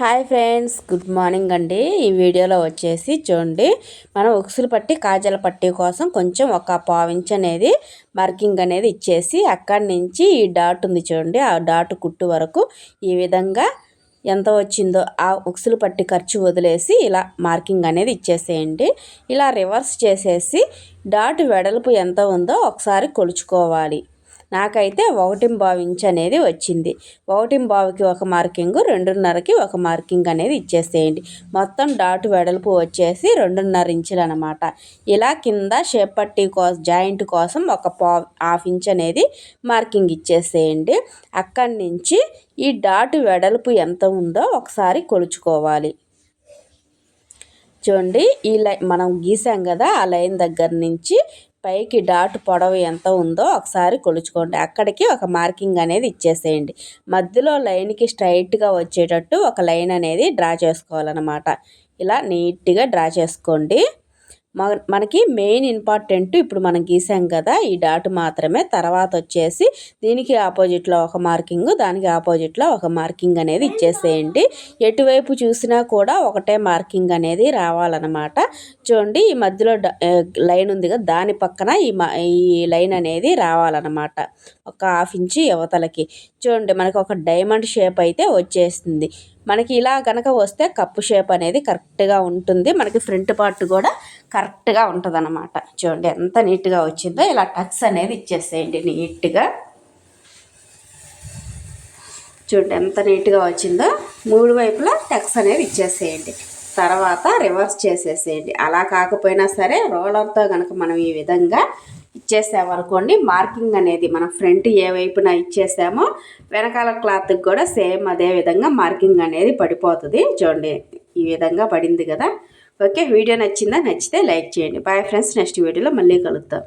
Hi friends good morning అండి. ఈ వీడియోలో వచ్చేసి చూడండి మనం ఉక్సులు పట్టి కాజల పట్టి కోసం కొంచెం ఒక పావించ్ అనేది మార్కింగ్ అనేది ఇచ్చేసి అక్కడి నుంచి ఈ డాట్ ఉంది చూడండి ఆ డాట్ కుట్టు వరకు ఈ విధంగా ఎంత వచ్చిందో ఆ ఉక్సులు పట్టి ఖర్చు వదిలేసి ఇలా మార్కింగ్ అనేది ఇచ్చేసేయండి. ఇలా రివర్స్ చేసేసి డాట్ వెడల్పు ఎంత ఉందో ఒకసారి కొలుచుకోవాలి. నాకైతే ఒకటి బావు ఇంచ్ అనేది వచ్చింది. ఓటింగ్ బావికి ఒక మార్కింగ్ రెండున్నరకి ఒక మార్కింగ్ అనేది ఇచ్చేసేయండి. మొత్తం డాట్ వెడల్పు వచ్చేసి రెండున్నర ఇంచులు అనమాట ఇలా కింద షేప్ పట్టీ కోసం జాయింట్ కోసం ఒక పా హాఫ్ ఇంచ్ అనేది మార్కింగ్ ఇచ్చేసేయండి. అక్కడి నుంచి ఈ డాట్ వెడల్పు ఎంత ఉందో ఒకసారి కొలుచుకోవాలి. చూడండి ఈ లైన్ మనం గీసాం కదా ఆ లైన్ దగ్గర నుంచి పైకి డాట్ పొడవు ఎంత ఉందో ఒకసారి కొలుచుకోండి. అక్కడికి ఒక మార్కింగ్ అనేది ఇచ్చేసేయండి. మధ్యలో లైన్కి స్ట్రైట్గా వచ్చేటట్టు ఒక లైన్ అనేది డ్రా చేసుకోవాలన్నమాట. ఇలా నీట్గా డ్రా చేసుకోండి. మనకి మెయిన్ ఇంపార్టెంట్ ఇప్పుడు మనం గీసాం కదా ఈ డాట్ మాత్రమే. తర్వాత వచ్చేసి దీనికి ఆపోజిట్లో ఒక మార్కింగ్ దానికి ఆపోజిట్లో ఒక మార్కింగ్ అనేది ఇచ్చేసేయండి. ఎటువైపు చూసినా కూడా ఒకటే మార్కింగ్ అనేది రావాలన్నమాట. చూడండి ఈ మధ్యలో లైన్ ఉంది కదా దాని పక్కన ఈ ఈ లైన్ అనేది రావాలన్నమాట. ఒక హాఫ్ ఇంచు యువతలకి చూడండి మనకు ఒక డైమండ్ షేప్ అయితే వచ్చేస్తుంది మనకి ఇలా కనుక వస్తే కప్పు షేప్ అనేది కరెక్ట్గా ఉంటుంది. మనకి ఫ్రంట్ పార్ట్ కూడా కరెక్ట్గా ఉంటుంది అనమాట చూడండి ఎంత నీట్గా వచ్చిందో ఇలా టక్స్ అనేది ఇచ్చేసేయండి నీట్గా. చూడండి ఎంత నీట్గా వచ్చిందో మూడు వైపులా టక్స్ అనేది ఇచ్చేసేయండి. తర్వాత రివర్స్ చేసేసేయండి. అలా కాకపోయినా సరే రోలర్తో కనుక మనం ఈ విధంగా ఇచ్చేసామనుకోండి మార్కింగ్ అనేది మనం ఫ్రంట్ ఏ వైపున ఇచ్చేసామో వెనకాల క్లాత్కి కూడా సేమ్ అదే విధంగా మార్కింగ్ అనేది పడిపోతుంది. చూడండి ఈ విధంగా పడింది కదా. ఓకే వీడియో నచ్చిందా? నచ్చితే లైక్ చేయండి. బాయ్ ఫ్రెండ్స్ నెక్స్ట్ వీడియోలో మళ్ళీ కలుద్దాం.